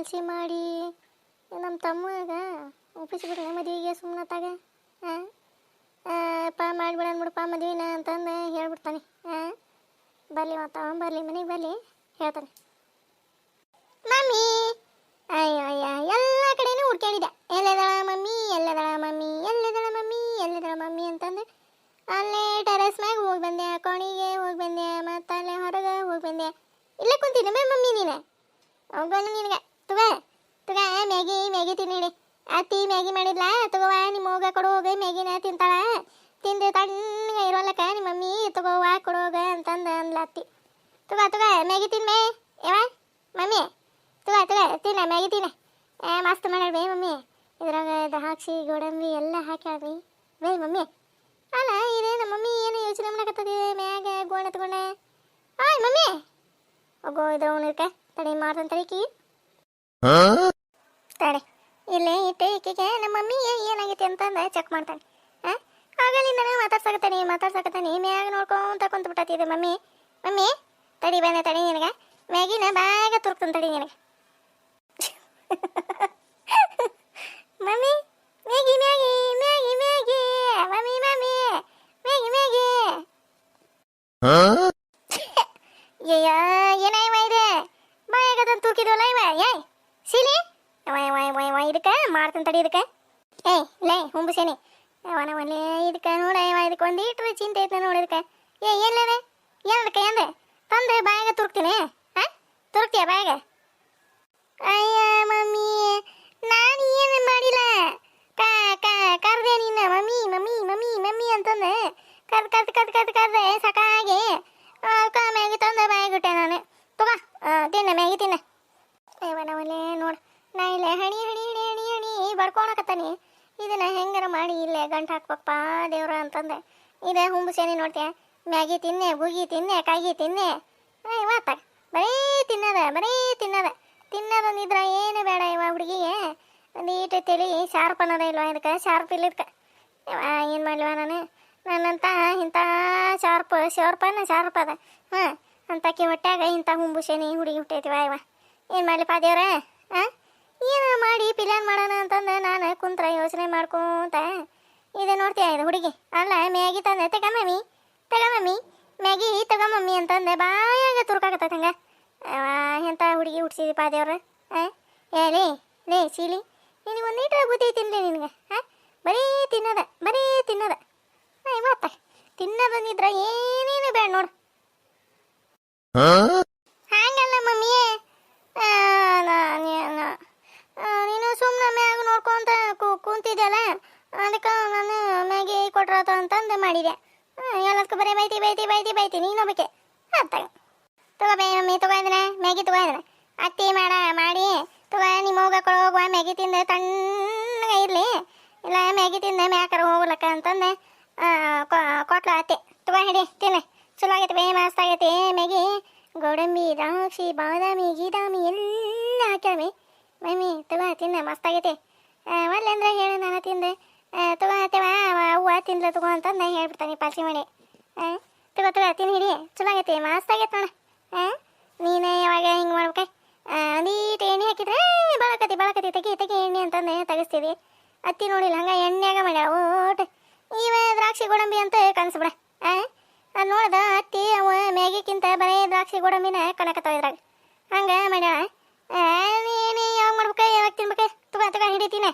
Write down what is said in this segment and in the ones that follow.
Policy ಮಾಡಿ. ನಮ್ಮ ತಮ್ಮಗ ಒಪ್ಪಿಸ್ಬಿಟ್ರೆ ಮದುವೆಗೆ ಸುಮ್ಮನತ್ತಾಗ ಹಾಂ ಪಾ, ಮಾಡಿಬಿಡ ಅಂದ್ಬಿಡಪ್ಪ ಮದುವೆನ ಅಂತಂದು ಹೇಳ್ಬಿಡ್ತಾನೆ. ಹಾಂ ಬರ್ಲಿ ಮತ್ತ ಬರ್ಲಿ, ಮನೆಗೆ ಬರ್ಲಿ, ಹೇಳ್ತಾನೆ. ಮಮ್ಮಿ! ಅಯ್ಯೋ, ಅಯ್ಯ, ಎಲ್ಲ ಕಡೆನೂ ಹುಡ್ಕೊಂಡಿದ್ದೆ ಎಲ್ಲದಳ ಮಮ್ಮಿ ಎಲ್ಲದಳ ಮಮ್ಮಿ ಎಲ್ಲದಳ ಮಮ್ಮಿ ಎಲ್ಲದಳ ಮಮ್ಮಿ ಅಂತಂದು ಅಲ್ಲೇ ಟೆರೆಸ್ ಮ್ಯಾಗ ಹೋಗಿ ಬಂದೆ, ಕೋಣಿಗೆ ಹೋಗಿ ಬಂದೆ ಮತ್ತೆ ಅಲ್ಲೇ ಹೊರಗೆ ಹೋಗಿ ಬಂದೆ. ಇಲ್ಲೇ ಕುಂತಿದ್ದೆ ಮಮ್ಮಿ ನೀನೆ? ಹೋಗೋಣ ನಿನಗೆ ತುಗ. ತುಗ, ಮ್ಯಾಗಿ ಮ್ಯಾಗಿ ತಿನ್ನಿಡಿ ಅತ್ತಿ ಮ್ಯಾಗಿ ಮಾಡಿದ್ಲ? ತಗೋವ ನಿಮ್ಮ ಹೋಗ ಕೊಡೋಗ ಮ್ಯಾಗಿನ ತಿಂತಾಳ. ತಿಂದು ತಣ್ಣಗ ಇರೋಲ್ಲಕ್ಕ ನಿಮ್ಮ ಮಮ್ಮಿ ತಗೋವ ಕೊಡೋಗ ಅಂತಂದ ಅಂದ್ಲ ಅತ್ತಿ ತುಗ ತುಗ, ಮ್ಯಾಗಿ ತಿನ್ಮೆ. ಯಾವ ಮಮ್ಮಿ. ತುಗ ತುಗ, ತಿನ್ನ, ಮ್ಯಾಗಿ ತಿನ್ನ. ಮಸ್ತ್ ಮಾಡ್ಯಾಳ ಬೇ ಮಮ್ಮಿ. ಇದ್ರಾಗ ದ್ರಾಕ್ಷಿ, ಗೋಡಂಬಿ ಎಲ್ಲ ಹಾಕ್ಯಾಳ್ರಿ ಬೇ. ಮಮ್ಮಿ. ಅಲ್ಲ, ಇದೇ ನಮ್ಮ ಮಮ್ಮಿ ಏನು ಯೋಚನೆ ಮಾಡಕತ್ತದಿ? ಮ್ಯಾಗ ಗೋಣ ತಗೊಂಡೆ. ಆಯ್ ಮಮ್ಮಿ. ಹೋಗೋ ಇದ್ರ ಅವನಿರ್ಕ ತಡಿ, ಮಾಡ್ತಾನೆ ತಡಿಕಿ ಇಲ್ಲಿ ಇಟ್ಟೆ ಈಕೆಗೆ ನಮ್ಮ ಮಮ್ಮಿ ಏನಾಗೈತಿ ಅಂತಂದ ಚೆಕ್ ಮಾಡ್ತಾನೆ. ಆಗಲಿಂದನೇ ಆಗಲಿಂದ ಮಾತಾಡ್ಸಕತ್ತಾನೆ ಮಾತಾಡ್ಸಕತ್ತಾನೆ, ಮ್ಯಾಗ ನೋಡ್ಕೊಂತ ಕುಂತ ಬಿಟ್ಟತಿ ಇದು ಮಮ್ಮಿ. ಮಮ್ಮಿ, ತಡಿ ಬಂದೆ ತಡಿ ನಿನಗೆ. ಮ್ಯಾಗಿನ ಬ್ಯಾಗ ತುರ್ಕ್ತಾನೆ ತಡಿ ನಿನಗೆ. Mummy, Maggi Maggi mummy mummy, Maggi ಅಯ್ಯ ಏನಾಯವ ಇದೆ ಬಾಯಾಗದಂತ ತೂಕಿದ್ವಲ್ಲ ಇವ ಏಯ್ ಸಿಲಿ ವಯ್ ವಯ್ ವಯ್ ವಯ್ ಇದಕ್ಕೆ ಮಾಡ್ತಾನೆ ತಡಿ ಇದಕ್ಕೆ ಏಯ್ ಲೇ ಹುಂಬಸೇನಿ ಅವನವಲ್ಲೇ ಇದಕ್ಕೆ ನೋಡ ಇವ ಇದಕ್ಕೆ ಒಂದು ಇಟ್ರೆ ಚಿಂತೆ ಐತೆ ನೋಡಿ ಇದಕ್ಕೆ ಏ ಎಲ್ಲದೆ ಏನದಕ್ಕೆ ಎಂದೆ ತಂದೆ ಬಾಯಾಗ ತುರ್ಕ್ತೀನಿ ಹಾಂ ತುರ್ಕ್ತೀಯ ಬಾಯಾಗ ಅಯ್ಯ ಮಮ್ಮಿ ನಾನು ಏನು ಮಾಡಿಲ್ಲ ಕ ಕ ಕರ್ದೆ ನೀನು ಮಮ್ಮಿ ಮಮ್ಮಿ ಮಮ್ಮಿ ಮಮ್ಮಿ ಅಂತಂದೆ ಕರ್ದು ಕರ್ದು ಕರ್ದು ಕರ್ದು ಕರ್ದೆ ಸಾಕಾಗಿ ಅದಕ್ಕೆ ಮ್ಯಾಗಿ ತಂದೆ ಬಾಯಾಗಿಟ್ಟೆ ನಾನು ತಗೋ ತಿನ್ನ ಮ್ಯಾಗಿ ತಿನ್ನ ಇವನವಲ್ಲೇ ನೋಡು ನಾ ಇಲ್ಲೇ ಹಣಿ ಹಣಿ ಹಣಿ ಹಣಿ ಹಣಿ ಬಡ್ಕೊಳಕತ್ತಾನಿ. ಇದನ್ನ ಹೆಂಗಾರ ಮಾಡಿ ಇಲ್ಲೇ ಗಂಟು ಹಾಕ್ಬೇಕಪ್ಪ ದೇವ್ರ ಅಂತಂದೆ. ಇದೇ ಹುಂಬಸೇನಿ ನೋಡ್ತೀಯ? ಮ್ಯಾಗಿ ತಿನ್ನೆ ಗುಗಿ ತಿನ್ನೆ, ಕಾಗಿ ತಿನ್ನೆ. ಇವತ್ತ? ಬರೀ ತಿನ್ನದ ಬರೀ ತಿನ್ನದ. ತಿನ್ನೋದೊಂದಿದ್ರ ಏನು ಬೇಡ ಇವ ಹುಡುಗಿಗೆ. ಒಂದೀಟು ತಲೆ ಶಾರ್ಪ್ ಅನ್ನೋದ ಇಲ್ವ ಇದಕ್ಕೆ? ಶಾರ್ಪ್ ಇಲ್ಲಿದ್ಕ. ಏನು ಮಾಡ್ಲಿವ ನಾನು? ನನ್ನಂತ ಇಂಥ ಶಾರ್ಪ್ ಶಾರ್ಪನ ಶಾರ್ಪ್ ಅದ. ಹಾಂ, ಅಂತಕಿ ಹೊಟ್ಯಾಗ ಇಂಥ ಹುಂಬುಶೇನಿ ಹುಡುಗಿ ಹುಟ್ಟೈತಿವ ಇವ. ಏನು ಮಾಡ್ಲಿಪ್ಪ ದೇವ್ರ? ಹಾಂ? ಏನು ಮಾಡಿ ಪಿಲಾನ್ ಮಾಡೋಣ ಅಂತಂದು ನಾನು ಕುಂತ್ರ ಯೋಚನೆ ಮಾಡ್ಕೊಂತ. ಇದು ನೋಡ್ತೀಯ ಇದು ಹುಡುಗಿ? ಅಲ್ಲ, ಮ್ಯಾಗಿ ತಂದೆ. ತಗ ಮಮ್ಮಿ ತಗ ಮಮ್ಮಿ ಮ್ಯಾಗಿ ತಗ ಮಮ್ಮಿ ಅಂತಂದೆ ಬಾಯಾಗ ತುರ್ಕಾಗತ್ತ ಹಂಗೆ. ಎಂಥ ಹುಡುಗಿ ಹುಡ್ಸಿದಿಪ್ಪ ದೇವ್ರ ಏ, ಲೇ ಲೇ, ಸೀಲಿ. ನಿನಗೆ ಒಂದು ಲೀಟ್ರ್ ಬುದ್ಧಿ ತಿನ್ಲಿ ನಿನಗೆ ಹಾಂ ಬರೀ ತಿನ್ನದ ಬರೀ ತಿನ್ನದ. ತಿನ್ನ ತಿನ್ನೋದಂದಿದ್ರ ಏನೇನು ಬೇಡ ನೋಡು ಹಂಗಲ್ಲ ಮಮ್ಮಿ ಆ, ನಾ- ನೀ- ನಾ- ಆ, ನೀನು ಸುಮ್ಮನೆ ಮ್ಯಾಗ ನೋಡ್ಕೊಂತ ಕು- ಕುಂತಿದ್ದಲ್ಲ ಅದಕ್ಕೆ ನಾನು ಮ್ಯಾಗಿ ಕೊಟ್ರಾತ ಅಂತಂದು ಮಾಡಿದೆ ಎಲ್ಲದಕ್ಕೂ ಬರೀ ಬೈತಿ ಬೈತಿ ಬೈತಿ ಬೈತಿ ನೀನು ಬೇಕೆ ಅಂತ ತಗೋ ಬೇ ಮಮ್ಮಿ ತಗೋ ಇದನ್ನ ಮ್ಯಾಗಿ ತಗೋ ಇದನ್ನ ಅತ್ತಿ ಮಾಡ ಮಾಡಿ ತಗೋ ನಿಮ್ಮ ಹೋಗ ಹೋಗುವ ಮ್ಯಾಗಿ ತಿಂದು ತಣ್ಣಗೆ ಇರಲಿ ಇಲ್ಲ ಮ್ಯಾಗಿ ತಿಂದ ಹೋಗ್ಲಕ್ಕ ಅಂತಂದೆ. ಕೊಟ್ಲ ಅತ್ತೆ. ತಗೋ ಹಿಡಿ ತಿನ್ನ. ಚಲೋ ಆಗೈತೆ ಬೇ ಮಸ್ತ್ ಆಗೈತೆ ಮ್ಯಾಗಿ ಗೋಡಂಬಿ ದ್ರಾಕ್ಷಿ ಬಾದಾಮಿ ಗೀದಾಮಿ ಎಲ್ಲ ಹಾಕ್ಯಾಮಿ. ಮಮ್ಮಿ ತಗೋ ತಿನ್ನ ಮಸ್ತ್ ಆಗೈತೆ ಒಳ್ಳೆ ಅಂದ್ರೆ ಹೇಳು ನಾನು ತಿಂದೆ. ತಗೋ ಅತ್ತೆವ ಅವ್ವ ತಿನ್ಲ ತಗೋ ಅಂತಂದು ಹೇಳ್ಬಿಡ್ತಾನೆ ಪಾಲ್ಸಿ ಮಾಡಿ. ಆ, ತಗೋ ತಿನ್ ಹಿಡಿ. ಚಲೋ ಆಗೈತೆ ಮಸ್ತ್ ಆಗೈತೆ ನೋಡ. ಹಾಂ ನೀನೇ ಯಾವಾಗ ಹಿಂಗೆ ಮಾಡ್ಬೇಕೆ? ಒಂದೀಟು ಎಣ್ಣೆ ಹಾಕಿದ್ರೆ ಬಳಕತಿ ಬಳಕತಿ ತೆಗಿ ತೆಗಿ ಎಣ್ಣೆ ಅಂತಂದು ತೆಗಿಸ್ತೀವಿ. ಅತ್ತಿ ನೋಡಿಲ್ಲ ಹಂಗ ಓಟ್ ಇವ ದ್ರಾಕ್ಷಿ ಗೋಡಂಬಿ ಅಂತ ಕನ್ಸ್ಬಿಡ ಆ? ನೋಡ್ದ ಅತ್ತಿ ಅವ ಮ್ಯಾಗಿಕ್ಕಿಂತ ಬರೀ ದ್ರಾಕ್ಷಿ ಗೋಡಂಬಿನ ಕಣಕತ್ತಾವ ಇದ್ರಾಗ. ಹಂಗ ಮಾಡ್ಯಾಳ. ನೀನು ಯಾವಾಗ ಮಾಡ್ಬೇಕ, ಯಾವಾಗ ತಿನ್ಬೇಕ? ತಗೋ ತಗೋ, ಹಿಡಿ ತಿನ್ನ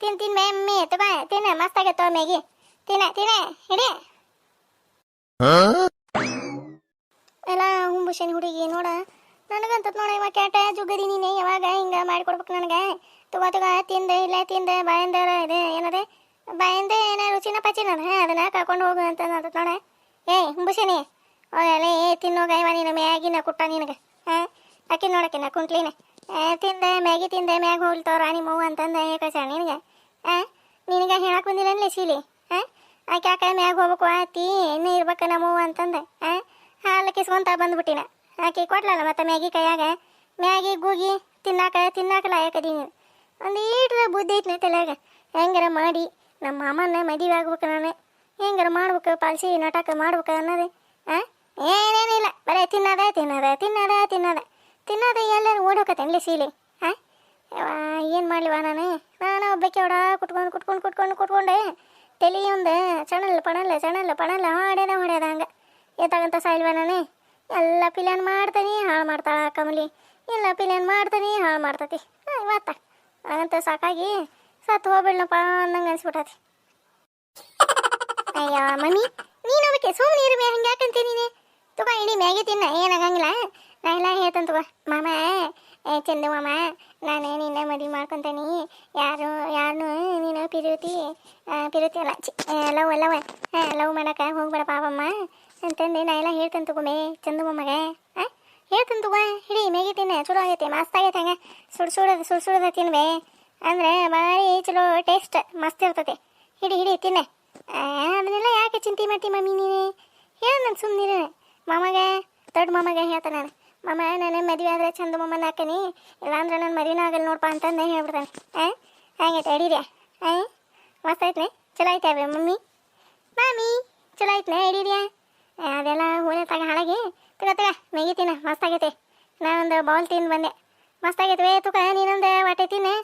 ತಿನ್ ತಿನ್, ಮಮ್ಮಿ, ತಗೋ ತಿನ್ನ ಮಸ್ತ್ ಆಗೈತವ ಮ್ಯಾಗಿ. ತಿನ್ನ ತಿನ್ನ ಹಿಡಿ. ಎಲ್ಲ ಹುಂಬುಶನ್ ಹುಡುಗಿ, ನೋಡ. ನನಗಂತ ನೋಡ ಇವಾಗ ಕ್ಯಾಟ ಜುಗದಿ ನೀನೆ, ಯಾವಾಗ ಹಿಂಗ ಮಾಡಿಕೊಡ್ಬೇಕು ನನಗೆ? ತಗೋ ತಗೋ, ತಿಂದ, ಇಲ್ಲ ತಿಂದ ಬಾಯಿಂದ ಇದೆ, ಏನದೆ? ಬಾಯಿಂದ ಏನ ರುಚಿನ ಪಚಿನ ಅದನ್ನ ಕರ್ಕೊಂಡು ಹೋಗು ಅಂತ ನೋಡ. ಏಯ್ ಹುಂಬುಶನಿ ಹೋಗಲ್ಲ ಏ ತಿನ್ನೋಗ ಇವ ನೀನು, ಮ್ಯಾಗಿನ ಕುಟ್ಟ ನಿನಗೆ, ಹಾಂ? ಅಕ್ಕಿ ನೋಡಕ್ಕಿನ ಕುಂಟ್ಲಿನ. ತಿಂದೆ, ಮ್ಯಾಗಿ ತಿಂದೆ, ಮ್ಯಾಗ ಹೋಗ್ಲಿ ರಾಣಿ ಅಂತಂದು ಅಂತಂದ ಕಳ್ಸ್ಯಾಳ ನಿನಗೆ, ಹಾಂ? ನಿನಗೆ ಹೇಳಕ್ ಬಂದಿಲ್ಲ ಸೀಲಿ ಹಾಂ? ಆಕೆ ಯಾಕೆ ಮ್ಯಾಗ ಹೋಗ್ಬೇಕು ಆತಿ ಇನ್ನೂ ಇರ್ಬೇಕು ನಮ್ಮವ್ವ ಅಂತಂದೆ, ಹಾಂ? ಹಾಲು ಕಿಸ್ಕೊಂತ ಬಂದ್ಬಿಟ್ಟಿನ. ಆಕೆ ಕೊಟ್ಲಲ್ಲ ಮತ್ತೆ ಮ್ಯಾಗಿ ಕೈಯಾಗ? ಮ್ಯಾಗಿ, ಗೂಗಿ, ತಿನ್ನಾಕ, ತಿನ್ನಾಕಲ್ಲ ಯಾಕದಿ ನೀನು ಒಂದು ಈಟ್ರ ಬುದ್ಧಿ ಐತ್ನ ತಲೆಯಾಗ? ಹೆಂಗಾರ ಮಾಡಿ? ನಮ್ಮ ಮಾಮನ ಮದುವೆ ಆಗ್ಬೇಕು ನಾನು. ಹೆಂಗಾರ ಮಾಡ್ಬೇಕು? ಪಾಲ್ಸಿ, ನಾಟಕ ಮಾಡ್ಬೇಕು ಅನ್ನೋದು ಹಾಂ ಏನೇನಿಲ್ಲ ಬರೀ ತಿನ್ನೋದ ತಿನ್ನೋದ ತಿನ್ನೋದ ತಿನ್ನೋದ. ತಿನ್ನೋದ ಎಲ್ಲರೂ ಓಡೋಕತ್ತೇನ್ಲಿ ಸೀಲಿ ಹಾಂ ಏನು ಮಾಡ್ಲಿವ ನಾನು? ನಾನು ಒಬ್ಬಕ್ಕೆ ಒಡ ಕುಟ್ಕೊಂಡು ಕುಟ್ಕೊಂಡು ಕುಟ್ಕೊಂಡು, ಕುಟ್ಕೊಂಡೆ ತಲೆ ಒಂದು ಚಣಲ್ಲ ಪಣಲ್ಲ ಚಣಲ್ಲ ಪಣಲ್ಲ ಹೊಡೆದ ಹೊಡೆದ ಹಂಗೆ. ಎತ್ತಾಗಂತ ಸಾಯಿಲ್ವ ನಾನು? ಎಲ್ಲ ಪಿಲ್ಯಾನ್ ಮಾಡ್ತಾನೆ, ಹಾಳು ಮಾಡ್ತಾಳ ಕಮಲಿ. ಎಲ್ಲ ಪಿಲ್ಯಾನ್ ಮಾಡ್ತಾನೆ, ಹಾಳು ಮಾಡ್ತತಿ. ಇವತ್ತ. ಹಾಗಂತ ಸಾಕಾಗಿ ಸತ್ತು ಹೋಗ್ಬಿಡ್ಲಪ್ಪ ಅನ್ನಂಗೆ ಅನ್ಸ್ಬಿಟ್ಟತಿ. ಅಯ್ಯ, ಮಮ್ಮಿ, ನೀನು ಅದಕ್ಕೆ ಸುಮ್ಮನೆ ಇರುವೆ ಹಂಗೆ ಯಾಕಂತ ನೀನೆ? ತುಗ ತಿನ್ನ. ಏನಾಗಂಗಿಲ್ಲ ನಾ ಎಲ್ಲ ತುಗ. ಮಾಮ, ಏ, ಚಂದು ಮಾಮ, ನಾನು ನಿನ್ನ ಮದುವೆ ಮಾಡ್ಕೊತಾನೆ. ಯಾರು ಯಾರನ್ನು ನೀನು ಪಿರುತಿ ಪಿರುತಿ ಅಲ್ಲ ಚಿ ಲವ್ ಲವ್ ಲವ್ ಮಾಡಕ್ಕೆ ಹೋಗ್ಬೇಡ ಪಾಪಮ್ಮ ಅಂತಂದು ನಾ ಎಲ್ಲ ಹೇಳ್ತಾನೆ ತಗೊಮೆ ಚಂದು ಮಾಮಗೆ. ಹಾಂ ಹೇಳ್ತಾನೆ ತಗೋ ಹಿಡಿ ಮ್ಯಾಗಿ ತಿನ್ನ. ಚಲೋ ಆಗೈತೆ, ಮಸ್ತ್ ಆಗೈತೆ ಹಂಗೆ. ಸುಡು ಸುಡೋದು, ಸುಡು ಅಂದರೆ ಭಾರಿ ಚಲೋ ಟೇಸ್ಟ್ ಮಸ್ತ್ ಇರ್ತದೆ. ಹಿಡಿ ಹಿಡಿ, ತಿನ್ನೆ. ಅದನ್ನೆಲ್ಲ ಯಾಕೆ ಚಿಂತೆ ಮಾಡ್ತಿ ಮಮ್ಮಿ ನೀನು? ಹೇಳ ನಾನು ಸುಮ್ಮನೆ ಮಾಮಗೆ, ದೊಡ್ಡ ಮಾಮಗೆ ಹೇಳ್ತಾನೆ ನಾನು. ಮಾಮ, ನಾನು ಮದುವೆ ಆದರೆ ಚಂದ ಮಾಮನ ಹಾಕನಿ ಇಲ್ಲಾಂದ್ರೆ ನನ್ನ ಮದುವೆನ ಆಗಲ್ಲ ನೋಡಪ್ಪ ಅಂತಂದು ಹೇಳ್ಬಿಡ್ತಾನೆ. ಹಾಂ ಹಾಗೈತೆ ಅಡೀರಿ ಹಾಂ ಮಸ್ತ್ ಐತ್ನೆ ಚಲೋ ಐತೆ ಮಮ್ಮಿ? ಮಾಮಿ, ಚಲೋ ಐತ್ನೆ ಹಿಡೀರಿಯಾ ಅದೆಲ್ಲ ಹೂನೆ ತಗ ಹಾಳಾಗಿ. ತಗ ತಗ ಮೆಗಿತೀನ ಮಸ್ತ್ ಆಗೈತೆ. ನಾನೊಂದು ಬೌಲ್ ತಿಂದು ಬಂದೆ. ಮಸ್ತ್ ಆಗೈತೆ. ವೇ ತುಕ, ನೀನೊಂದು ಹೊಟ್ಟೆ ತಿನ್ನೆ.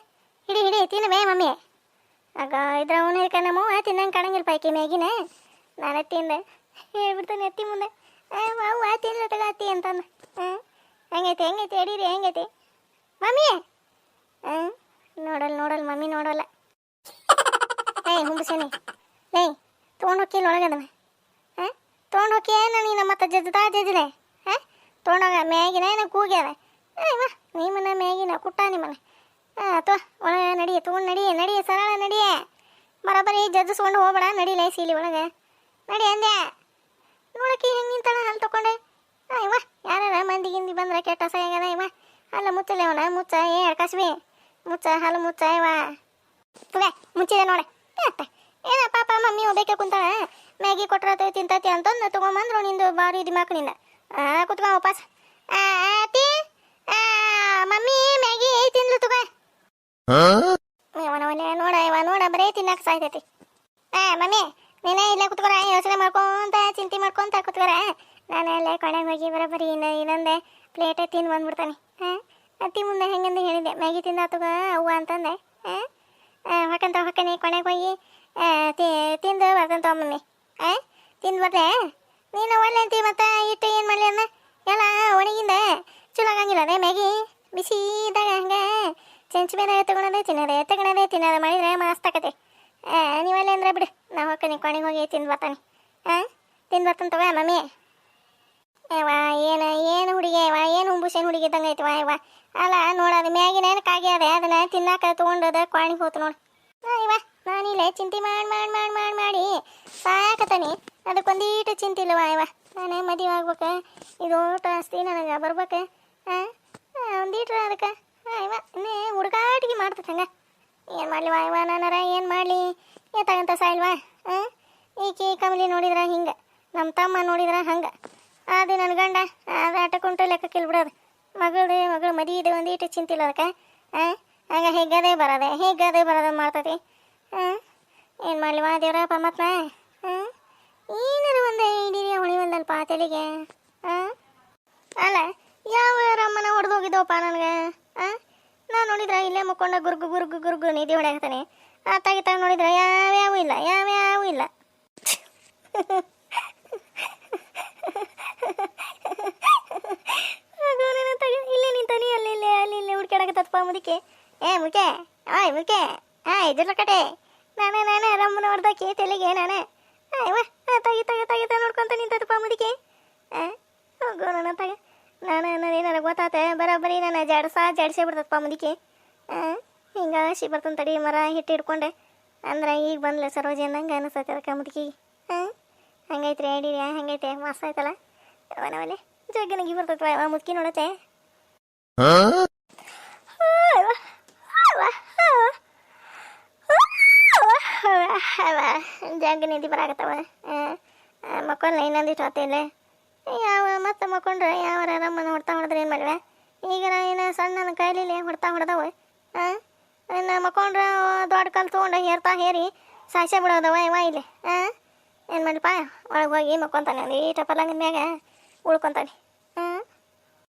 ತಿನ್ನವೇ ಮಮ್ಮಿ. ಆಗ ಇದ್ರ ಅವನು ಇದಕ್ಕೆ ನಮ್ಮವ್ವ ತಿನ್ನಂಗೆ ಕಾಣಂಗಿಲ್ಲ ಪೈಕಿ ಮ್ಯಾಗಿನ. ನಾನು ತಿಂದೆ. ಹೇಳ್ಬಿಡ್ತಾನೆ ಅತ್ತಿ ಮುಂದೆ. ಅವ್ವ, ತಿನ್ಲ ತಗ ಅತ್ತಿ ಅಂತಂದ. ಹಾಂ ಹೆಂಗೈತೆ ಹೆಂಗೈತೆ, ಎಡೀರಿ, ಹೆಂಗೈತೆ. ಮಮ್ಮಿ! ಹಾಂ ನೋಡಲ್ಲ ನೋಡಲ್ಲ ಮಮ್ಮಿ ನೋಡಲ್ಲ. ಏಯ್ ಹುಂಬಸೇನೆ ಏಯ್ ತೊಗೊಂಡು ಹೋಗಿಲ್ಲ ಒಳಗದನ. ಹಾಂ ತೊಗೊಂಡು ಹೋಗಿ ನಾನು ಮತ್ತೆ ಜಜ್ಜದ ಜಜ್ಜಿದೆ ಹಾಂ ತೊಗೊಂಡೋಗ ಮ್ಯಾಗಿನ ಏನೋ ಕೂಗ್ಯಾರ ಏಯ್ ವಾ ಮ್ಯಾಗಿನ, ಕುಟ್ಟ ನಿಮ್ಮನ ಅಥವಾ ಒಳಗೆ ನಡಿ ತೊಗೊಂಡು ನಡಿ ನಡಿ ಸರಳ ನಡಿ ಬರೋಬ್ಬರಿ ಜಜ್ಜಿಸ್ಕೊಂಡು ಹೋಗ್ಬೇಡ, ನಡಿಲೇ ಸೀಲಿ ಒಳಗೆ. ನಡಿ ಅಂದೆ. ನೋಡಕ್ಕೆ ಹೆಂಗೆ ನಿಂತಾಳ ಅಲ್ಲಿ ತಗೊಂಡೆ ಇವ ಯಾರ ಮಂದಿ ಗಿಂದಿ ಬಂದ್ರೆ ಕೆಟ್ಟ ಸಾಯಗದ ಇವ. ಅಲ್ಲ ಮುಚ್ಚಲೆ ಅವನ, ಮುಚ್ಚ, ಏ, ಕಸ್ಬಿ. ಮುಚ್ಚ, ಹಾಲು ಮುಚ್ಚ, ಇವ. ತುವೆ, ಮುಚ್ಚಿದೆ ನೋಡೆ. ಅತ್ತ ಏನ ಪಾಪ ಮಮ್ಮಿ ಒಬ್ಬಕ್ಕೆ ಕುಂತಾಳ? ಮ್ಯಾಗಿ ಕೊಟ್ರ ತಿಂತತಿ ಅಂತಂದು ತಗೊಂಬಂದ್ರು ನಿಂದು ಬಾರಿ ಇದು ಮಕ್ಕಳಿಂದ ಆ, ಕುತ್ಕೊ, ವಾಪಸ್. ಆ ಮಮ್ಮಿ, ಮ್ಯಾಗಿ ನೋಡ ಇವ, ನೋಡ, ಬರೇ ತಿನ್ನಕ್ಕೆ ಸಾಯ್ತೈತಿ. ಆ ಮಮ್ಮಿ, ನೀನೇ ಇಲ್ಲೇ ಕುತ್ಕೊರ, ಯೋಚನೆ ಮಾಡ್ಕೊಂತ, ಚಿಂತೆ ಮಾಡ್ಕೊಂತ ಕುತ್ಕೊರ? ನಾನು ಅಲ್ಲೇ ಕೊನೆಗೆ ಹೋಗಿ ಬರೋಬ್ಬರಿ, ಇನ್ನು ಇನ್ನೊಂದೇ ಪ್ಲೇಟೇ ತಿಂದು ಬಂದ್ಬಿಡ್ತಾನೆ. ಹಾಂ? ಅತ್ತಿ ಮುಂದೆ ಹೆಂಗಂದು ಹೇಳಿದ್ದೆ, ಮ್ಯಾಗಿ ತಿಂದಾತುಗ ಅವ್ವ ಅಂತಂದೆ. ಹಾಂ? ಹೊಕ್ಕಂತ ಹೊಕ್ಕನಿ ಕೊನೆಗೆ ಹೋಗಿ ತಿಂದು ಬರ್ತಂತ ಮಮ್ಮಿ. ಹಾಂ? ತಿಂದು ಬರ್ತೆ ನೀನು ಒಳ್ಳೆ ಅಂತೀವಿ ಮತ್ತೆ, ಇಟ್ಟು ಏನು ಮಾಡಲಿ ಅನ್ನ? ಎಲ್ಲ ಒಣಗಿಂದ, ಚಲೋ ಆಗಂಗಿಲ್ಲ ಅದೇ ಮ್ಯಾಗಿ? ಬಿಸಿ ಚೆಂಚ ಬೇರೆ ತಗೊಳೋದೇ, ತಿನ್ನೋದೇ ತಗೊಳೋದೇ, ತಿನ್ನೋದೇ ಮಾಡಿದ್ರೆ ಮಸ್ತ್ ಆಕತಿ ನೀವಲ್ಲೇ ಅಂದ್ರೆ ಬಿಡು ನಾವು ಹೊಕ್ಕನಿ ಕೊನೆಗೆ ಹೋಗಿ ತಿಂದು ಬರ್ತಾನೆ. ಹಾಂ ತಿಂದು ಬರ್ತಾನೆ ತಗೋ ಮಮ್ಮಿ ಏವ ಏನು ಏನು ಹುಡುಗಿ, ವಾ, ಏನು ಹುಂಬುಸೇನು ಹುಡುಗಿ ಇದ್ದಂಗೆ ಐತಿ ಇವ ಅಲ್ಲ ನೋಡೋದು ಮ್ಯಾಗಿನ ಏನು ಕಾಗಿ ಅದೇ, ಅದನ್ನ ತಿನ್ನಾಕ ತೊಗೊಂಡದ ಕ್ವಾಣಿಗೆ ಹೋತು ನೋಡು. ಇವಾ ನಾನಿಲ್ಲೇ ಚಿಂತೆ ಮಾಡಿ ಮಾಡಿ ಮಾಡಿ ಮಾಡಿ ಮಾಡಿ ಸಾಕತಾನೆ ಅದಕ್ಕೊಂದೀಟು ಚಿಂತೆ ಇಲ್ಲವ ಇವ ನಾನೇ ಮದುವೆ ಆಗ್ಬೇಕ, ಇದು ಊಟ ಆಸ್ತಿ ನನಗೆ ಬರ್ಬೇಕು ಹಾಂ ಮಾಡ್ತೈತೆ ಹಂಗೆ? ಏನು ಮಾಡಲಿ ವಾ ನಾನಾರ ಏನು ಮಾಡಲಿ? ಏತಾಗಂತ ಸಾಯಿಲ್ವಾ? ಹಾಂ ಈಕಿ ಕಮಲಿ ನೋಡಿದ್ರ ಹಿಂಗೆ ನಮ್ಮ ತಮ್ಮ ನೋಡಿದ್ರ ಹಂಗೆ. ಅದು ನನ್ನ ಗಂಡ, ಅದು ಆಟ ಕುಂಟು ಲೆಕ್ಕ ಬಿಡೋದು ಮಗಳು ಮಗಳು ಮದುವೆ ಒಂದಿಟ್ಟು ಚಿಂತಿಲ್ಲ ಅದಕ್ಕೆ? ಹಾಂ ಹಂಗೆ ಹೇಗದೆ ಬರೋದೆ? ಹೇಗದೆ ಬರೋದು ಮಾಡ್ತತಿ? ಹಾಂ ಏನು ಮಾಡಲಿವಾ ದೇವ್ರ ಪರಮಾತ್ಮ? ಹಾಂ ಏನಾರು ಒಂದು ಹಿಡೀರಿ ಹೊಳಿ ಒಂದಲ್ಪ ತಲೆಗೆ? ಹಾಂ ಅಲ್ಲ, ಯಾವ ರಮ್ಮನ ಹೊಡೆದು ಹೋಗಿದ್ದವಪ್ಪ ನನಗೆ? ನೋಡಿದ್ರೆ ಇಲ್ಲೇ ಮುಕ್ಕೊಂಡ ಗುರುಗು ಗುರುಗು ಗುರುಗು ನಿಧಿ ಹೊಡೆಯಾಗ್ತಾನೆ ಆತಾಗಿ ನೋಡಿದ್ರ ನೋಡಿದ್ರೆ ಯಾವ ಇಲ್ಲ ಯಾವ್ಯಾವ ಇಲ್ಲ. ತಗ ಇಲ್ಲೇ ನಿಂತಾನೆ ಅಲ್ಲಿ, ಇಲ್ಲೇ ಅಲ್ಲಿ, ಇಲ್ಲೇ ಹುಡ್ಕಾಡಕತ್ತಪ್ಪ ಮುದಿಕೆ. ಏ ಮುಕೆ ಆಯ್ ಮುಕೆ ಆಯ್ ಇದ್ರ ಕಡೆ ನಾನೇ ನಾನೇ ರಮ್ಮನ ಕೇ ತಲೆಗೆ ನಾನೇ. ಆಯ್ವ ತಗಿ ತಗ ತಗಿತ ನೋಡ್ಕೊಂತ ನಿಂತದಪ್ಪ ಮುದಿಕೆ. ಹೋಗೋ ನನ್ನ ತಗ ನಾನು ನನಗೆ ಗೊತ್ತಾತೆ ನಾನು ಜಡ್ಸೇ ಬಿಡ್ತದಪ್ಪ ಮುದಿಕೆ. ಹಿಂಗೆ ಹಸಿ ಬರ್ತಂತ ತಡಿ ಮರ ಹಿಟ್ಟು ಹಿಡ್ಕೊಂಡೆ. ಅಂದ್ರೆ ಈಗ ಬಂದ್ಲೆ ಸರೋಜಿ ಅನ್ನಂಗೆ ಅನಿಸ್ತೈತೆ ಅದಕ್ಕೆ ಮುದುಕಿ. ಹಾಂ ಹಂಗೈತೆ ರೀ ಐಡಿ ಹಂಗೈತೆ ಮಸ್ತ್ ಆಯ್ತಲ್ಲ. ಅವನವಲೆ ಜಗ್ಗನಿಗೆ ಬರ್ತೈತೆ ಮುದುಕಿ ನೋಡತ್ತೆ. ಜಗ್ಗ ನಿಧಿ ಬರಾಕತ್ತವ. ಮಕ್ಕಳನ್ನ ಇನ್ನೊಂದಿಟ್ಟು ಹೊತ್ತಿಲ್ಲ ಯಾವ ಮತ್ತೆ ಮಕ್ಕೊಂಡ್ರೆ ಯಾವ ನಮ್ಮನ್ನು ಹೊಡ್ತಾ ಹೊಡೆದ್ರೆ ಏನು ಮಾಡಿವೆ ಈಗ ನಾ ಏನು ಸಣ್ಣ ಕೈಲಿಲಿ ಹೊಡ್ತಾ ಹೊಡೆದವ ಹಾಂ ಇನ್ನು ಮಕ್ಕೊಂಡ್ರೆ ದೊಡ್ಡ ಕಲ್ ತೊಗೊಂಡು ಹೇರ್ತಾ ಹೇರಿ ಸಾಯ್ಸೆ ಬಿಡೋದವ ಇವ ಇಲ್ಲಿ ಹಾಂ ಏನು ಮಾಡಿಪ್ಪ ಒಳಗೆ ಹೋಗಿ ಮಕ್ಕೊಂತಾನೆ ಒಂದು ಈ ಪಲ್ಲಂಗದ ಮ್ಯಾಗ ಉಳ್ಕೊಂತಾನೆ ಹಾಂ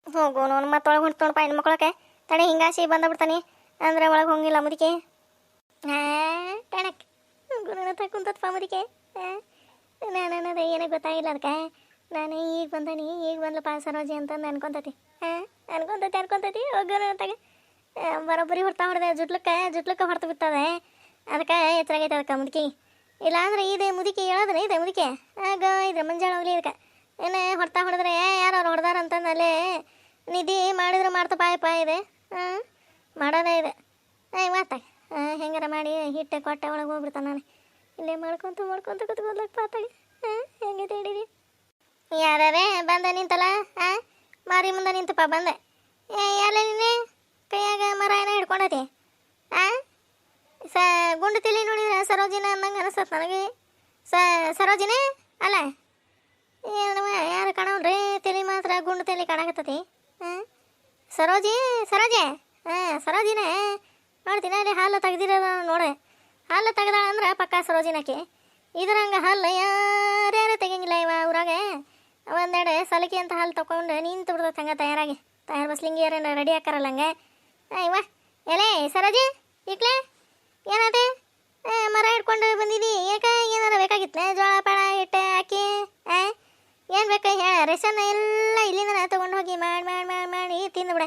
ಹೋಗು ನೋನು ಮತ್ತೆ ಒಳಗೆ ಹೊಂಟ್ತೋಣಪ್ಪ ಹೆಣ್ಣು ಮಕ್ಕಳಕ್ಕೆ ತಡೆ ಹಿಂಗಾಸಿ ಬಂದ ಬಿಡ್ತಾನೆ, ಅಂದ್ರೆ ಒಳಗೆ ಹೋಗಿಲ್ಲ ಮುದಿಕೆ ಹಾಂ ಟಣಕ್ ಗುರುನ ಕುಂತತ್ಪ ಮುದಿಕೆ ನಾನು ಅನ್ನೋದು ಏನೋ ಗೊತ್ತಾಗಿಲ್ಲ ಅದಕ್ಕೆ ನಾನು ಈಗ ಬಂದಾನಿ, ಈಗ ಬಂದ್ಲಪ್ಪ ಸರೋಜಿ ಅಂತಂದು ಅನ್ಕೊಂತತಿ. ಹಾಂ, ಅನ್ಕೊಂತತಿ ಅನ್ಕೊಂತತಿ ಹೋಗೋಣ ಅಂತಾಗ. ಬರೋಬ್ಬರಿ ಹೊಡ್ತಾ ಹೊಡೆದೆ, ಜುಟ್ಲಕ್ಕೆ ಜುಟ್ಲಕ್ಕೆ ಹೊಡ್ತು ಬಿಡ್ತದೆ ಅದಕ್ಕೆ ಎಚ್ಚರಾಗೈತೆ ಅದಕ್ಕೆ ಮುದುಕಿ. ಇಲ್ಲಾಂದ್ರೆ ಇದೆ ಮುದುಕಿ, ಹೇಳೋದ್ರೆ ಇದೆ ಮುದುಕಿ? ಆಗ ಇದ್ರೆ ಮಂಜಾಳ ಹೋಗ್ಲಿ ಅದಕ್ಕೆ ಏನೇ ಹೊಡ್ತಾ ಹೊಡೆದ್ರೆ ಯಾರು ಅವ್ರು ಹೊಡೆದಾರ ಅಂತಂದು ನಿಧಿ ಮಾಡಿದ್ರೆ ಮಾಡ್ತಪ್ಪ ಅಯ್ಯಪ್ಪ ಇದೆ. ಹಾಂ ಮಾಡೋದೇ ಇದೆ. ಏಯ್ ಮಾತಾ ಹೆಂಗಾರ ಮಾಡಿ, ಹಿಟ್ಟೆ ಕೊಟ್ಟೆ ಒಳಗೆ ಹೋಗ್ಬಿಡ್ತಾನೆ ನಾನು. ಇಲ್ಲೇ ಮಾಡ್ಕೊಂತ ಮಾಡ್ಕೊಂತ ಕುತ್ಕೊಳ್ಲಕ್ಕ ಪಾತಾಗ ಹಾಂ ಹೆಂಗೈತೆ ಹಿಡೀರಿ ಯಾರೇ ಬಂದ ನಿಂತಲ್ಲ? ಆ? ಮಾರಿ ಮುಂದೆ ನಿಂತಪ್ಪ ಬಂದೆ. ಏ ಎಲ್ಲ ನೀನೆ ಕೈಯಾಗ ಮರ ಏನೋ ಹಿಡ್ಕೊಂಡತಿ? ಹಾಂ ಸ, ಗುಂಡು ತಿಳಿ ನೋಡಿದ್ರೆ ಸರೋಜಿನ ಅಂದಂಗೆ ಅನಿಸ್ತತ್ ನನಗೆ. ಸ, ಸರೋಜಿನೇ? ಅಲ್ಲ? ಏನವ ಯಾರು ಕಾಣವ್ರಿ ತಲೆ ಮಾತ್ರ ಗುಂಡು ತಲೆ ಕಾಣಕತ್ತತಿ. ಹಾಂ ಸರೋಜಿ? ಸರೋಜೆ? ಹಾಂ ಸರೋಜಿನೇ? ನೋಡ್ತೀನಿ, ಅಲ್ಲಿ ಹಾಲು ತೆಗ್ದಿರೋದ ನೋಡೆ. ಹಾಲು ತೆಗ್ದಾಳ ಅಂದ್ರೆ ಪಕ್ಕ ಸರೋಜಿನಕ್ಕೆ. ಇದ್ರಂಗೆ ಹಾಲು ಯಾರ್ಯಾರು ತೆಗಿಯಂಗಿಲ್ಲ ಇವ ಊರಾಗ? ಒಂದೆರಡು ಸಲಕಿ ಅಂತ ಹಾಲು ತಗೊಂಡು ನಿಂತು ಬಿಡ್ತೈತೆ ಹಂಗೆ ತಯಾರಾಗಿ. ತಯಾರು ಬಸ್ಲಿಂಗಿ ಯಾರೇನ ರೆಡಿ ಹಾಕಾರಲ್ಲ ಹಂಗೆ? ಇವ ಎಲೆ, ಸರೋಜಿ, ಇಕ್ಲೆ ಏನದೆ ಮರ ಹಿಡ್ಕೊಂಡು ಬಂದಿದ್ದಿ ಯಾಕ ಏನಾರ ಬೇಕಾಗಿತ್ತು ಜೋಳ ಪಾಳ, ಹಿಟ್ಟು ಹಾಕಿ ಏನು ಬೇಕು ಹೇಳ, ರೇಷನ್ ಎಲ್ಲ ಇಲ್ಲಿಂದ ತೊಗೊಂಡು ಹೋಗಿ ಮಾಡಿ ಮಾಡಿ ಮಾಡಿ ಮಾಡಿ ತಿಂದು ಬಿಡ.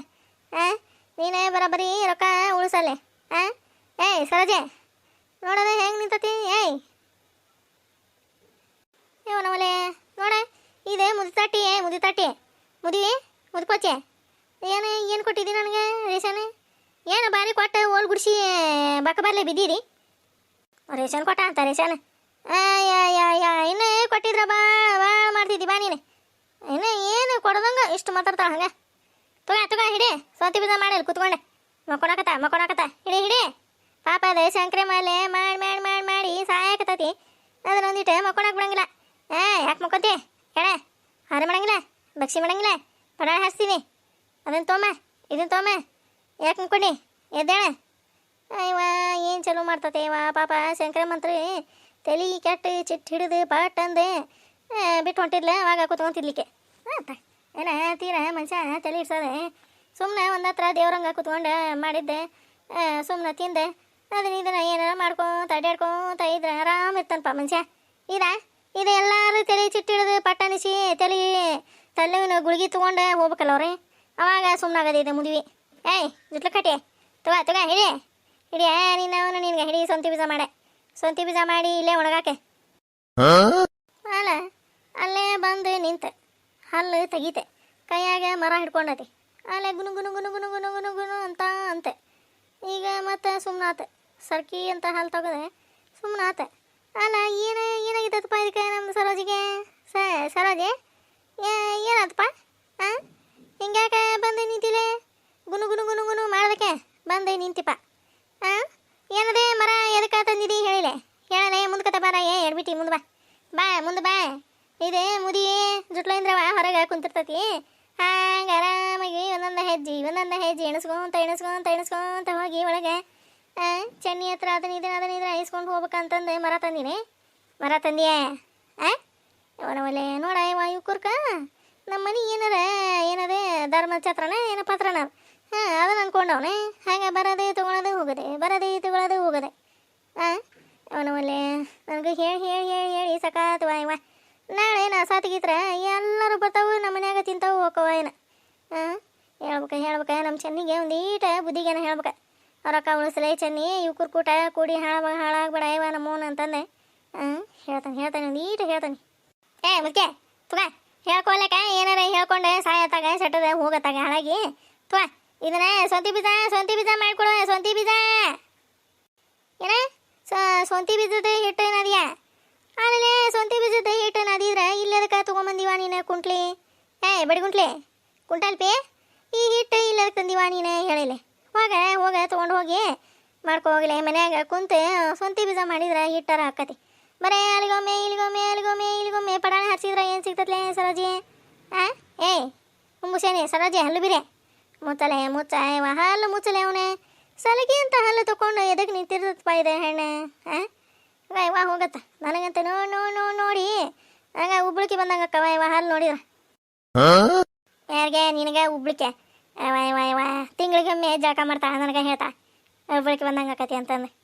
ಆ? ನೀನೇ ಬರೋಬ್ಬರಿ ರೊಕ್ಕ ಉಳಿಸಲ್ಲೆ, ಆ? ಏಯ್, ಸರೋಜೆ ನೋಡೋಣ ಹೆಂಗೆ ನಿಂತತಿ? ಏಯ್! ಏ ನೋಡ. ಇದೆ ಮುದಿ ತಟ್ಟಿ ಮುದಿ ತಟ್ಟಿ ಮುದಿ ಮುದ್ಕೋಚೆ ಏನು ಏನು ಕೊಟ್ಟಿದ್ದಿ ನನಗೆ ರೇಷನ್? ಏನು ಬಾರಿ ಕೊಟ್ಟು ಓಲ್ ಗುಡಿಸಿ ಬಕ್ಕ ಬರಲೇ ಬಿದ್ದೀರಿ? ರೇಷನ್ ಕೊಟ್ಟ ಅಂತ, ರೇಷನ್? ಇನ್ನು ಕೊಟ್ಟಿದ್ರ ಭಾಳ ಭಾಳ ಮಾಡ್ತಿದ್ದಿ ಬಾ ನೀನು. ಇನ್ನು ಏನು ಕೊಡದಂಗ ಇಷ್ಟು ಮಾತಾಡ್ತಾಳ ಹಂಗೆ. ತಗೋ ತಗೋ, ಹಿಡಿ. ಸ್ವಂತಿ ಬಿದ್ದ ಮಾಡಲ್ಲ ಕುತ್ಕೊಂಡೆ. ಮಕ್ಕೊಡಕತ್ತ ಮಕ್ಕೊಡಕತ್ತ. ಹಿಡಿ ಹಿಡಿ. ಪಾಪ ಅದೇ ಶಂಕರೆ ಮೇಲೆ ಮಾಡಿ ಮಾಡಿ ಮಾಡಿ ಮಾಡಿ ಸಹಾಯ ಅದನ್ನ ಅದನ್ನೊಂದಿಟ್ಟು ಮಕ್ಕೊಳಕ್ ಬಿಡಂಗಿಲ್ಲ. ಏ, ಯಾಕೆ ಮಕ್ಕೊತಿ? ಬಕ್ಷಿ ಮಾಡಂಗಿಲ್ಲ ಪಡ ಹಾಸ್ತೀನಿ ಅದನ್ನ ತೊಂಬ ಇದನ್ನ ತೊಂಬ ಯಾಕೆ ಮುಕ್ಕೊಂಡಿ ಎದ್ದೇಳ ಅಯ್ಯವ ಏನು ಚಲೋ ಮಾಡ್ತತೆ ಇವ ಪಾಪ ಶಂಕರ ಮಂತ್ರಿ ತಲೆ ಕೆಟ್ಟು ಚಿಟ್ಟು ಹಿಡಿದು ಪಟ್ ಅಂದೆ ಆ, ಬಿಟ್ಟು ಹೊಂಟಿದ್ಲ ಅವಾಗ ಕುತ್ಕೊಂತಿರ್ಲಿಕ್ಕೆ ಆತ ಏನ ತೀರ ಮನುಷ್ಯ ತಲೆ ಇಡ್ಸದೆ ಸುಮ್ಮನೆ ಒಂದು ಹತ್ರ ದೇವ್ರಂಗ ಕುತ್ಕೊಂಡು ಮಾಡಿದ್ದೆ ಸುಮ್ಮನೆ ತಿಂದೆ ಅದನ್ನ ಇದನ್ನ ಏನಾರ ಮಾಡ್ಕೊಂತ ಅಡ್ಡಾಡ್ಕೊಂತ ಇದ್ರೆ ಆರಾಮ ಇರ್ತನಪ್ಪ ಮನುಷ್ಯ ಇದ ಇದು ಎಲ್ಲಾರು ತಲೆ ಚಿಟ್ಟಿಡಿದು ಪಟ್ಟಣಿಸಿ ತಲೆ ತಲೆವಿನ ಗುಳಿಗೆ ತೊಗೊಂಡು ಹೋಗ್ಬೇಕಲ್ಲ ಅವ್ರೆ? ಅವಾಗ ಸುಮ್ಮನಾಗದೆ ಇದೆ ಮುದಿವಿ. ಏಯ್, ಜುಟ್ಲ ಕಟ್ಟಿ. ತಗ ತಗ, ಹಿಡಿ. ಹಿಡಿ ನೀನು ಅವನು ನಿನ್ಗೆ. ಹಿಡಿ ಸೊಂತಿ ಬೀಜ ಮಾಡೆ. ಸೊಂತಿ ಬೀಜ ಮಾಡಿ ಇಲ್ಲೇ ಒಣಗಾಕೆ. ಅಲ್ಲ, ಅಲ್ಲೇ ಬಂದು ನಿಂತೆ. ಹಲ್ಲು ತೆಗೀತೆ. ಕೈಯಾಗ ಮರ ಹಿಡ್ಕೊಂಡತಿ. ಅಲ್ಲೇ ಗುನು ಗುನು ಗುನು ಗುನು ಗುನು ಗುನು ಗುನು ಅಂತ ಅಂತೆ. ಈಗ ಮತ್ತೆ ಸುಮ್ಮನಾತ ಸರ್ಕಿ ಅಂತ ಹಾಲು ತಗದೆ ಸುಮ್ಮನಾತ ಅಲ್ಲ, ಏನ, ಏನಾಗಿತ್ತಪ್ಪ ಇದಕ್ಕೆ ನಮ್ಮ ಸರೋಜಿಗೆ ಸ ಸರೋಜಿ ಏ- ಏನಾತಪ್ಪ ಹಾಂ ಹಿಂಗ್ಯಾಕೆ ಬಂದು ನಿಂತಿಲೆ ಗುನು ಗುನು ಗುನು ಗುನು ಮಾಡೋದಕ್ಕೆ ಬಂದೆ ನಿಂತಿಪ್ಪ ಹಾಂ ಏನದೇ ಮರ, ಎದಕ್ಕೆ ತಂದಿದಿ ಹೇಳಿಲೆ? ಹೇಳಲೆ ಮುಂದ್ಕತ ಬಾರ, ಏ, ಎಡ್ಬಿಟ್ಟಿ, ಮುಂದೆ ಬಾ. ಬಾ, ಮುಂದೆ ಬಾ. ಇದೆ ಮುದಿ ಜುಟ್ಲೇಂದ್ರವ ಹೊರಗೆ ಕುಂತಿರ್ತತಿ. ಹಾಂಗೆ ಆರಾಮಾಗಿ ಒಂದೊಂದು ಹೆಜ್ಜೆ ಒಂದೊಂದು ಹೆಜ್ಜೆ ಎಣಿಸ್ಕೊಂತ ಎಣಿಸ್ಕೊಂತ ಎಣಿಸ್ಕೊಂತ ಹೋಗಿ ಒಳಗೆ ಚೆನ್ನಿ ಹತ್ರ ಅದನ್ನ ಇದನ್ನ ಅದನ್ನ ಐಸ್ಕೊಂಡು ಹೋಗ್ಬೇಕಂತಂದು ಮರ ತಂದಿನಿ. ಮರ ತಂದಿಯೇ? ಆ? ಒಲೆ ನೋಡ ಇವ ಕುರ್ಕ. ನಮ್ಮ ಮನೆ ಏನದ ಧರ್ಮ ಛತ್ರನ, ಏನ ಪತ್ರನ. ಹಾಂ ಅದನ್ನ ಅನ್ಕೊಂಡವನೆ ಹಾಗೆ ಬರೋದೇ ತೊಗೊಳೋದೇ ಹೋಗದೆ, ಬರೋದೇ ತೊಗೊಳೋದೇ ಹೋಗದೆ. ಹಾಂ ಅವನವಲೆ ನನಗೆ ಹೇಳಿ ಹೇಳಿ ಹೇಳಿ ಹೇಳಿ ಸಕಾತವ ಇವ ನಾಳೆ ನಾ ಸಾತಿಗಿತ್ರ ಎಲ್ಲರೂ ಬರ್ತಾವು, ನಮ್ಮ ಮನ್ಯಾಗ ತಿಂತಾವು ಹೋಗವ ಏನ. ಹಾಂ ಹೇಳ್ಬೇಕ ಹೇಳ್ಬೇಕ, ನಮ್ಮ ಚೆನ್ನಿಗೆ ಒಂದು ಈಟ ಬುದ್ಧಿಗೇನ ಹೇಳ್ಬೇಕ. ರೊಕ್ಕ ಉಳಿಸಲೇ ಚೆನ್ನಿ, ಇವ್ಕುರ್ ಕುರ್ಕೂಟ ಕೂಡಿ ಹಾಳ ಹಾಳಾಗ್ಬೇಡ ಇವ ನಮ್ಮವನ್ ಅಂತಂದೆ. ಹೇಳ್ತಾನೆ ಹೇಳ್ತಾನೆ ಒಂದು ಈಟ ಹೇಳ್ತಾನೆ. ಏ ಮುಖ್ಯ ತುಗ ಹೇಳ್ಕೊಲಕ ಏನಾರ ಹೇಳ್ಕೊಂಡೆ, ಸಾಯತ್ತಾಗ, ಸೆಟ್ಟದ, ಹೋಗತ್ತಾಗ, ಹಾಳಾಗಿ. ತುಗ ಇದನ್ನ ಸ್ವಂತಿ ಬೀಜ ಸ್ವಂತಿ ಬೀಜ ಮಾಡ್ಕೊಡು ಸ್ವಂತಿ ಬೀಜ. ಏನ? ಸ್ವಂತಿ ಬೀಜದ ಹಿಟ್ಟು ನದಿಯ ಆಮೇಲೆ ಸ್ವಂತಿ ಬೀಜದ ಹಿಟ್ಟು ನದಿದ್ರ ಇಲ್ಲದಕ್ಕೆ ತೊಗೊಂಬಂದಿವ ನೀನು ಕುಂಟ್ಲಿ? ಏ, ಬಡಿ ಕುಂಟ್ಲಿ. ಕುಂಟಲ್ಪಿ? ಈ ಹಿಟ್ಟು ಇಲ್ಲದಕ್ಕೆ ತಂದಿವ ನೀನು? ಹೇಳಿಲೆ. ಹೋಗ ಹೋಗ, ತೊಗೊಂಡು ಹೋಗಿ. ಮಾಡ್ಕೊ ಹೋಗಿಲ್ಲ ಮನ್ಯಾಗ ಕುಂತು ಸ್ವಂತಿ ಬೀಜ ಮಾಡಿದ್ರೆ ಹಿಟ್ಟರ ಹಾಕತಿ ಬರೇ, ಅಲ್ಲಿಗೊಮ್ಮೆ, ಇಲ್ಲಿಗೊಮ್ಮೆ ಅಲ್ಲಿಗೊಮ್ಮೆ, ಇಲ್ಲಿಗೊಮ್ಮೆ. ಪಡಾಣ ಹಚ್ಚಿದ್ರೆ ಏನು ಸಿಗ್ತತ್ಲೇ ಸರೋಜಿ? ಹಾಂ ಏಯ್ ಹುಂಬುಸೇನೆ ಸರೋಜಿ, ಹಲ್ಲು ಬಿರೆ. ಮುಚ್ಚಲೆ ಮುಚ್ಚ ಇವ ಹಲ್ಲು ಮುಚ್ಚಲೆ ಅವನೇ. ಸಲಗಿ ಅಂತ ಹಲ್ಲು ತಗೊಂಡು ಎದಕ್ಕೆ ನಿಂತಿರ್ತಪ್ಪ ಇದೆ ಹೆಣ್ಣೆ ಹಾಂ ಇವ ಹೋಗತ್ತ. ನನಗಂತ ನೋ ನೋ ನೋ, ನೋಡಿ. ನನಗ ಉಬ್ಳಿಕೆ ಬಂದಂಗ ಕವ ಇವ ಹಲ್ಲು ನೋಡಿದ್ರ? ಯಾರಿಗೆ? ನಿನಗೆ ಉಬ್ಳಿಕೆ. ಇವ ಇವ ಇವ ತಿಂಗಳಿಗೊಮ್ಮೆ ಜಳಕ ಮಾಡ್ತಾ, ನನಗೆ ಹೇಳ್ತಾ. ಉಬ್ಳಿಕೆ ಬಂದಂಗ ಆಕತಿ ಅಂತಂದು.